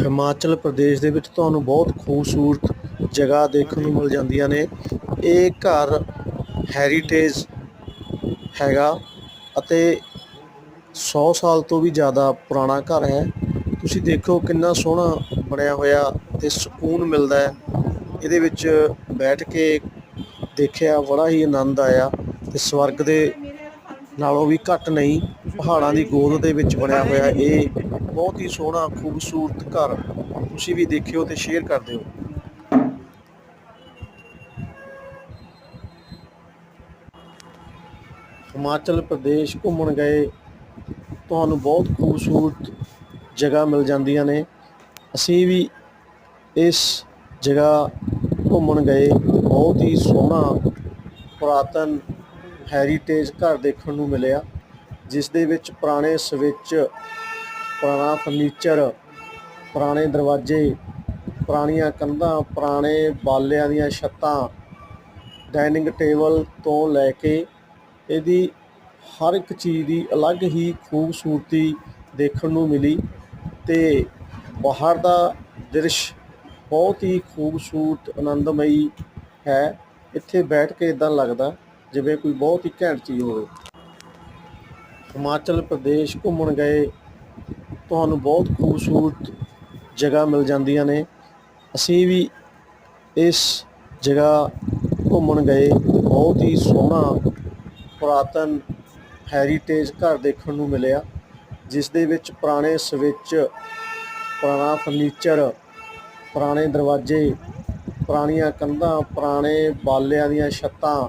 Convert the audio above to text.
ਹਿਮਾਚਲ ਪ੍ਰਦੇਸ਼ ਦੇ ਵਿੱਚ ਤੁਹਾਨੂੰ ਬਹੁਤ ਖੂਬਸੂਰਤ ਜਗ੍ਹਾ ਦੇਖਣ ਨੂੰ ਮਿਲ ਜਾਂਦੀਆਂ ਨੇ। ਇਹ ਘਰ ਹੈਰੀਟੇਜ ਹੈਗਾ ਅਤੇ 100 ਸਾਲ ਤੋਂ ਵੀ ਜ਼ਿਆਦਾ ਪੁਰਾਣਾ ਘਰ ਹੈ। ਤੁਸੀਂ ਦੇਖੋ ਕਿੰਨਾ ਸੋਹਣਾ ਬਣਿਆ ਹੋਇਆ ਤੇ ਸਕੂਨ ਮਿਲਦਾ ਹੈ। ਇਹਦੇ ਵਿੱਚ ਬੈਠ ਕੇ ਦੇਖਿਆ ਬੜਾ ਹੀ ਆਨੰਦ ਆਇਆ ਤੇ ਸਵਰਗ ਦੇ ਨਾਲੋਂ ਵੀ ਘੱਟ ਨਹੀਂ, ਪਹਾੜਾਂ ਦੀ ਗੋਦ ਦੇ ਵਿੱਚ ਬਣਿਆ ਹੋਇਆ ਇਹ ਬਹੁਤ ਹੀ ਸੋਹਣਾ, ਖੂਬਸੂਰਤ ਘਰ ਤੁਸੀਂ ਵੀ ਦੇਖਿਓ ਤੇ ਸ਼ੇਅਰ ਕਰ ਦਿਓ। ਹਿਮਾਚਲ ਪ੍ਰਦੇਸ਼ ਘੁੰਮਣ ਗਏ, ਤੁਹਾਨੂੰ ਬਹੁਤ ਖੂਬਸੂਰਤ ਜਗ੍ਹਾ ਮਿਲ ਜਾਂਦੀਆਂ ਨੇ। ਅਸੀਂ ਵੀ ਇਸ ਜਗ੍ਹਾ ਘੁੰਮਣ ਗਏ, ਬਹੁਤ ਹੀ ਸੋਹਣਾ, ਪੁਰਾਤਨ ਹੈਰੀਟੇਜ ਘਰ ਦੇਖਣ ਨੂੰ ਮਿਲਿਆ, ਜਿਸ ਦੇ ਵਿੱਚ ਪੁਰਾਣੇ ਸਵਿੱਚ, ਪੁਰਾਣਾ ਫਰਨੀਚਰ ਪੁਰਾਣੇ ਦਰਵਾਜ਼ੇ, ਪੁਰਾਣੀਆਂ ਕੰਧਾਂ, ਪੁਰਾਣੇ ਬਾਲਿਆਂ ਦੀਆਂ ਛੱਤਾਂ ਡਾਈਨਿੰਗ ਟੇਬਲ ਤੋਂ ਲੈ ਕੇ ਇਹਦੀ ਹਰ ਇੱਕ ਚੀਜ਼ ਦੀ ਅਲੱਗ ਹੀ ਖੂਬਸੂਰਤੀ ਦੇਖਣ ਨੂੰ ਮਿਲੀ ਤੇ ਬਾਹਰ ਦਾ ਦ੍ਰਿਸ਼ ਬਹੁਤ ਹੀ ਖੂਬਸੂਰਤ, ਆਨੰਦਮਈ ਹੈ। ਇੱਥੇ ਬੈਠ ਕੇ ਇਦਾਂ ਲੱਗਦਾ ਜਿਵੇਂ ਕੋਈ ਬਹੁਤ ਹੀ ਘੈਂਟ ਚੀਜ਼ ਹੋਵੇ। ਹਿਮਾਚਲ ਪ੍ਰਦੇਸ਼ ਘੁੰਮਣ ਗਏ, ਤੁਹਾਨੂੰ ਬਹੁਤ ਖੂਬਸੂਰਤ ਜਗ੍ਹਾ ਮਿਲ ਜਾਂਦੀਆਂ ਨੇ। ਅਸੀਂ ਵੀ ਇਸ ਜਗ੍ਹਾ ਘੁੰਮਣ ਗਏ। ਬਹੁਤ ਹੀ ਸੋਹਣਾ ਪੁਰਾਤਨ ਹੈਰੀਟੇਜ ਘਰ ਦੇਖਣ ਨੂੰ ਮਿਲਿਆ, ਜਿਸ ਦੇ ਵਿੱਚ ਪੁਰਾਣੇ ਸਵਿੱਚ, ਪੁਰਾਣਾ ਫਰਨੀਚਰ ਪੁਰਾਣੇ ਦਰਵਾਜ਼ੇ, ਪੁਰਾਣੀਆਂ ਕੰਧਾਂ, ਪੁਰਾਣੇ ਬਾਲਿਆਂ ਦੀਆਂ ਛੱਤਾਂ